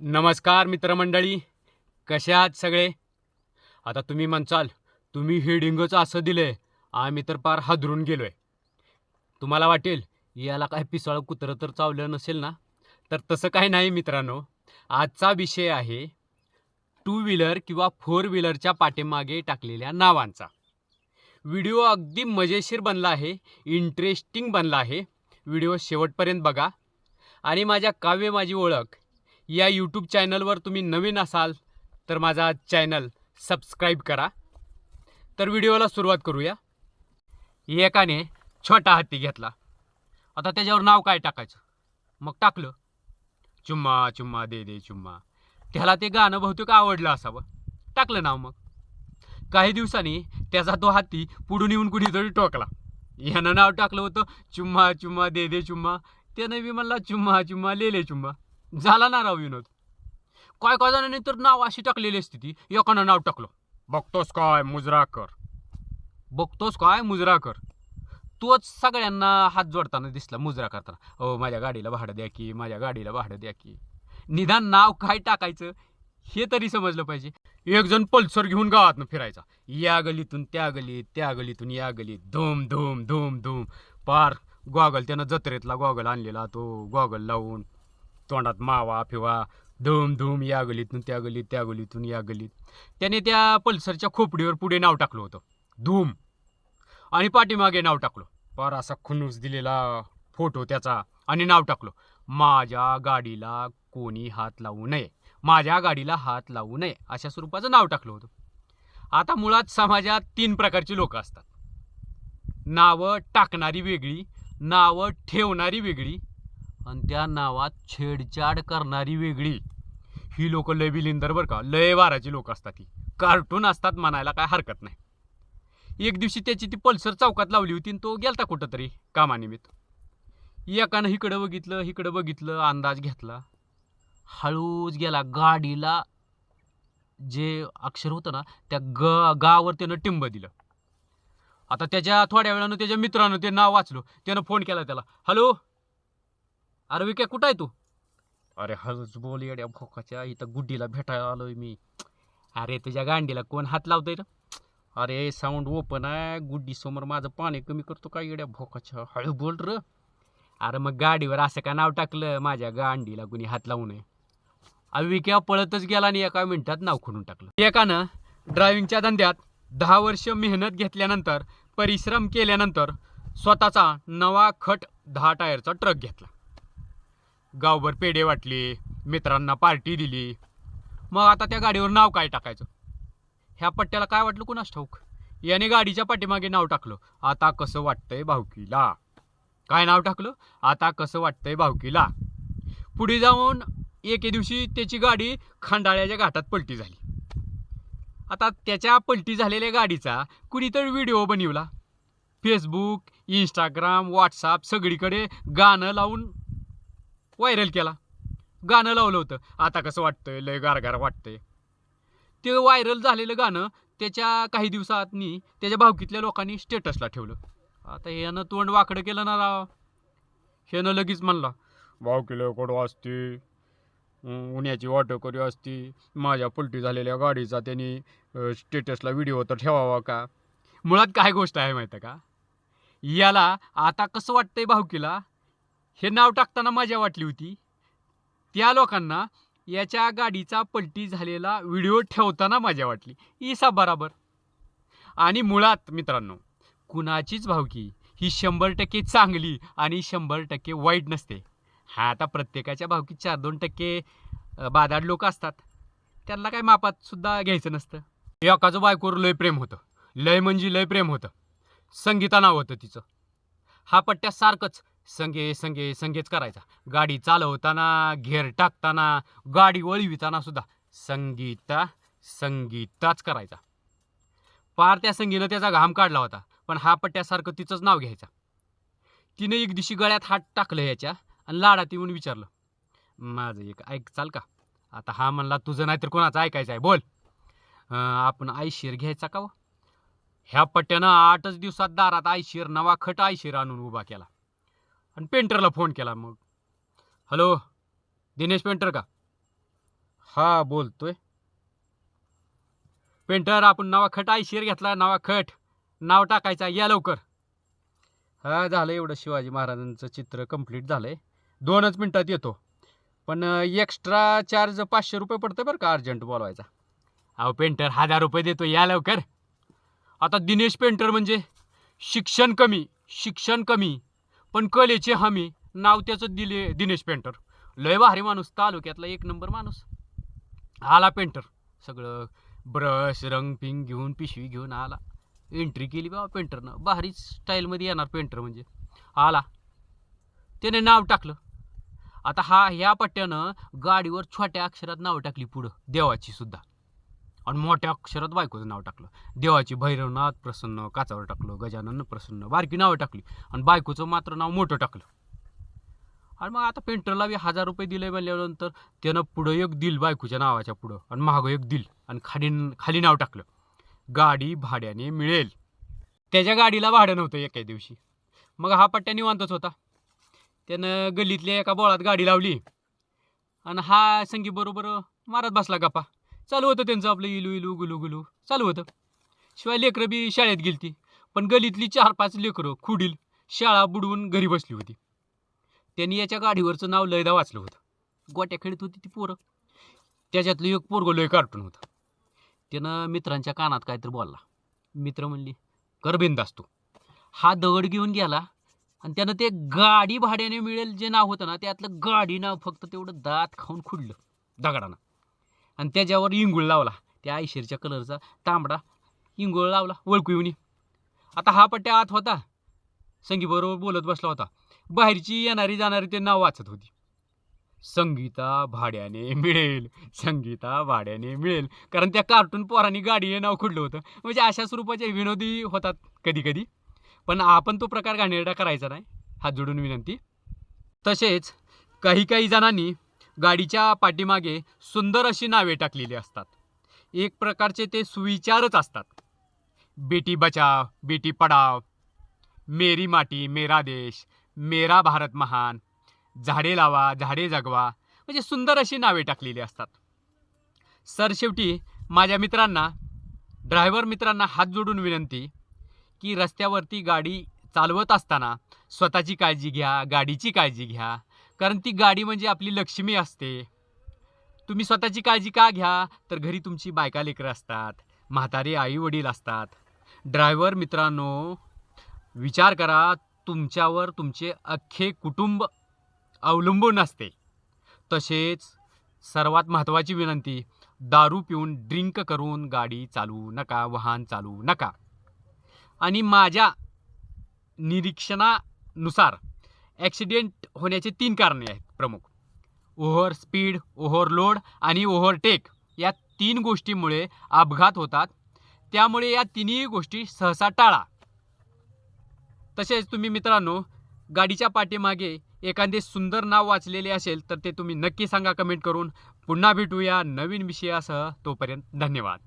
नमस्कार मित्रमंडळी. कसे आहात सगळे? आता तुम्ही म्हणचाल तुम्ही हेडिंगच असं दिलं आहे आम्ही तर पार हादरून गेलो आहे तुम्हाला वाटेल याला काय पिसळं कुत्रं तर चावलं नसेल ना? तर तसं काही नाही मित्रांनो. आजचा विषय आहे टू व्हीलर किंवा फोर व्हीलरच्या पाठीमागे टाकलेल्या नावांचा. व्हिडिओ अगदी मजेशीर बनला आहे इंटरेस्टिंग बनला आहे. व्हिडिओ शेवटपर्यंत बघा. आणि माझ्या काव्य माझी ओळख या यूट्यूब चॅनलवर तुम्ही नवीन असाल तर माझा चॅनल सबस्क्राईब करा. तर व्हिडिओला सुरुवात करूया. एकाने छोटा हत्ती घेतला. आता त्याच्यावर नाव काय टाकायचं? मग टाकलं. चुम्मा चुम्मा दे दे चुम्मा. त्याला ते गाणं बहुतेक आवडलं असावं. टाकलं नाव मग. काही दिवसांनी त्याचा तो हत्ती पुढून येऊन कुणीतरी टोकला. यानं नाव टाकलं होतं चुम्मा चुम्मा दे दे चुम्मा. त्यानं मी म्हणला चुम्मा चुम्मा लेले चुम्मा. झाला ना राव विनोद. काय काय जणांनी तर नाव अशी टाकलेली असते ती. एकानं नाव टाकलं. बघतोस काय मुजरा कर बघतोस काय मुजरा कर तोच सगळ्यांना हात जोडताना दिसला मुजरा करताना. हो माझ्या गाडीला भाडं द्या की माझ्या गाडीला भाडं द्या की. निदान नाव काय टाकायचं हे तरी समजलं पाहिजे. एक जण पल्सर घेऊन गावातनं फिरायचा. या गलीतून त्या गलीत त्या गलीतून या गलीत. धूम धूम धूम धूम. पार गॉगल त्यानं जत्रेतला गॉगल आणलेला तो गॉगल लावून. तोंडात मावा फिवा धूम धूम या गलीतून त्या गलीत त्या गलीतून या गलीत. त्याने त्या पल्सरच्या खोपडीवर पुढे नाव टाकलं होतं. धूम. आणि पाठीमागे नाव टाकलं. पार असा खुनूस दिलेला फोटो त्याचा. आणि नाव टाकलो. माझ्या गाडीला कोणी हात लावू नये. माझ्या गाडीला हात लावू नये. अशा स्वरूपाचं नाव टाकलं होतं. आता मुळात समाजात तीन प्रकारची लोक असतात. नावं टाकणारी वेगळी नावं ठेवणारी वेगळी आणि त्या नावात छेडछाड करणारी वेगळी. ही लोक लय बिलिंदर बरं का लय वाराची लोक असतात ती कार्टून असतात म्हणायला काय हरकत नाही. एक दिवशी त्याची ती पल्सर चौकात लावली होती आणि तो गेलता कुठं तरी कामानिमित्त. एकानं इकडं बघितलं इकडं बघितलं अंदाज घेतला. हळूच गेला गाडीला. जे अक्षर होतं ना त्या ग गावर त्यानं टिंब दिलं. आता त्याच्या थोड्या वेळानं त्याच्या मित्रानं ते नाव वाचलं. त्यानं फोन केला त्याला हॅलो अरे विक्या कुठं आहे तू? अरे हळूच बोल येड्या भोकाच्या इथं गुड्डीला भेटायला आलोय मी. अरे तुझ्या गांडीला कोण हात लावतोय रे? अरे साऊंड ओपन आहे गुड्डी समोर माझं पाणी कमी करतो का येड्या भोकाच्या हळू बोल र. अरे मग गाडीवर असं का नाव टाकलं माझ्या गांडीला कुणी हात लावू नये? अविक्या पळतच गेला आणि एका मिनिटात नाव खुडून टाकलं. एकानं ड्रायव्हिंगच्या धंद्यात दहा वर्ष मेहनत घेतल्यानंतर परिश्रम केल्यानंतर स्वतःचा नवा खट दहा टायरचा ट्रक घेतला. गावभर पेढे वाटले मित्रांना पार्टी दिली. मग आता त्या गाडीवर नाव काय टाकायचं? ह्या पट्ट्याला काय वाटलं कुणास ठाऊक? याने गाडीच्या पाठीमागे नाव टाकलं. आता कसं वाटतंय भावकीला काय नाव टाकलं? आता कसं वाटतंय भावकीला पुढे जाऊन एके दिवशी त्याची गाडी खंडाळ्याच्या घाटात पलटी झाली. आता त्याच्या पलटी झालेल्या गाडीचा कुणीतरी व्हिडिओ बनवला. फेसबुक इंस्टाग्राम व्हॉट्सअप सगळीकडे गाणं लावून व्हायरल केला. गाणं लावलं होतं. आता कसं वाटतंय? लय गारगार वाटतंय. ते व्हायरल झालेलं गाणं त्याच्या काही दिवसांनी त्याच्या भावकीतल्या लोकांनी स्टेटसला ठेवलं. आता यानं तोंड वाकडं केलं ना राव. ह्यानं लगेच म्हणला भावकीला कडं असते उन्याची उन्हाची वाटकरी असती. माझ्या पलटी झालेल्या गाडीचा त्यांनी स्टेटसला व्हिडिओ तर ठेवावा का? मुळात काय गोष्ट आहे माहिती आहे का? याला आता कसं वाटतंय भावकीला? हे नाव टाकताना मजा वाटली होती. त्या लोकांना याच्या गाडीचा पलटी झालेला व्हिडिओ ठेवताना मजा वाटली. इसा बराबर. आणि मुळात मित्रांनो कुणाचीच भावकी ही शंभर टक्के चांगली आणि शंभर टक्के वाईट नसते. हा आता प्रत्येकाच्या भावकीत चार दोन टक्के बादाड लोक असतात. त्यांना काय मापात सुद्धा घ्यायचं नसतं. एकाचं बायकोवर लय प्रेम होतं. लय म्हणजे लय प्रेम होतं. संगीता नाव होतं तिचं. हा पट्ट्या सारखंच संगे संगे संगेच करायचा. गाडी चालवताना घेर टाकताना गाडी वळविताना सुद्धा संगीता संगीताच करायचा. पार त्या संगीनं त्याचा घाम काढला होता पण हा पट्ट्यासारखं तिचंच नाव घ्यायचा. तिने एक दिवशी गळ्यात हात टाकलं याच्या आणि लाडात येऊन विचारलं माझं एक ऐक चाल का? आता हा म्हणला तुझं नाहीतर कोणाचं ऐकायचं आहे? बोल. आपण आयशीर घ्यायचा का व? ह्या पट्ट्यानं आठच दिवसात दारात आयशीर नवा खट आयशीर आणून उभा केला. आणि पेंटरला फोन केला मग. हॅलो दिनेश पेंटर का? हा बोलतोय. पेंटर आपण नवा खट आयशीर घेतला नवा खट. नाव टाकायचा या लवकर. हा झालं एवढं शिवाजी महाराजांचं चित्र कंप्लीट झालंय. दोनच मिनटात येतो. पण एक्स्ट्रा चार्ज पाचशे रुपये पडतं बरं का अर्जंट बोलवायचा. अहो पेंटर हजार रुपये देतो या लवकर. आता दिनेश पेंटर म्हणजे शिक्षण कमी शिक्षण कमी. पण कलेची हमी नाव त्याचं दिले दिनेश पेंटर. लय भारी माणूस तालुक्यातला एक नंबर माणूस. आला पेंटर. सगळं ब्रश रंग पिंग घेऊन पिशवी घेऊन आला. एंट्री केली बाबा पेंटरनं. भारीच स्टाईलमध्ये येणार पेंटर म्हणजे. आला. त्याने नाव टाकलं. आता हा ह्या पट्ट्यानं गाडीवर छोट्या अक्षरात नाव टाकली पुढं. देवाची सुद्धा. आणि मोठ्या अक्षरात बायकोचं नाव टाकलं. देवाची भैरवनाथ प्रसन्न काचावर टाकलं गजानन प्रसन्न बारकी नावं टाकली आणि बायकोचं मात्र नाव मोठं टाकलं. आणि मग आता पेंटरला बी हजार रुपये दिले म्हणल्यानंतर त्यानं पुढं एक दिल बायकोच्या नावाच्या पुढं आणि मागं एक दिल आणि खाली खाली नाव टाकलं. गाडी भाड्याने मिळेल. त्याच्या गाडीला भाडं नव्हतं एका दिवशी. मग हा पट्ट्या निवांतच होता. त्यानं गल्लीतल्या एका बोळात गाडी लावली. आणि हा संगीबरोबर मारत बसला गप्पा. चालू होतं त्यांचं आपलं इलू इलू गुलू गुलू. चालू होतं. शिवाय लेकरं बी शाळेत गेलती. पण गलीतली चार पाच लेकरं खुडील शाळा बुडवून घरी बसली होती. त्यांनी याच्या गाडीवरचं नाव लयदा वाचलं होतं. गोट्या खेळत होती ती पोरं. त्याच्यातलं एक पोरगं लय कार्टून होतं. त्यानं मित्रांच्या कानात काहीतरी बोलला. मित्र म्हणली कर असतो हा दगड घेऊन गेला आणि त्यानं ते गाडी भाड्याने मिळेल जे नाव होतं ना त्यातलं गाडी नाव फक्त तेवढं दात खाऊन खुडलं दगडानं. आणि त्याच्यावर इंगुळ लावला. त्या आयशेरच्या कलरचा तांबडा इंगुळ लावला. ओळखू आता हा पट्ट्या आत होता. संगीबरोबर बोलत बसला होता. बाहेरची येणारी जाणारी ते नाव वाचत होती. संगीता भाड्याने मिळेल. संगीता भाड्याने मिळेल. कारण त्या कार्टून पोरांनी गाडी हे नाव खुडलं होतं. म्हणजे अशा स्वरूपाचे विनोदी होतात कधी कधी. पण आपण तो प्रकार घाणेरडा करायचा नाही. हात जोडून विनंती. तसेच काही काही जणांनी गाडीच्या पाठीमागे सुंदर अशी नावे टाकलेली असतात. एक प्रकारचे ते सुविचारच असतात. बेटी बचाव बेटी पढाव मेरी माटी मेरा देश मेरा भारत महान झाडे लावा झाडे जगवा म्हणजे सुंदर अशी नावे टाकलेली असतात. सर शेवटी माझ्या मित्रांना ड्रायव्हर मित्रांना हात जोडून विनंती की रस्त्यावरती गाडी चालवत असताना स्वतःची काळजी घ्या गाडीची काळजी घ्या कारण ती गाडी म्हणजे आपली लक्ष्मी असते. तुम्ही स्वतःची काळजी का घ्या? तर घरी तुमची बायका लेकरं असतात. म्हातारे आई वडील असतात. ड्रायव्हर मित्रांनो विचार करा तुमच्यावर तुमचे अख्खे कुटुंब अवलंबून असते. तसेच सर्वात महत्त्वाची विनंती दारू पिऊन ड्रिंक करून गाडी चालवू नका वाहन चालवू नका. आणि माझ्या निरीक्षणानुसार ॲक्सिडेंट होण्याचे तीन कारणे आहेत प्रमुख. ओव्हर स्पीड ओव्हरलोड आणि ओव्हरटेक या तीन गोष्टीमुळे अपघात होतात. त्यामुळे या तिन्ही गोष्टी सहसा टाळा. तसेच तुम्ही मित्रांनो गाडीच्या पाठीमागे एखादे सुंदर नाव वाचलेले असेल तर ते तुम्ही नक्की सांगा कमेंट करून. पुन्हा भेटूया नवीन विषयासह. तोपर्यंत धन्यवाद.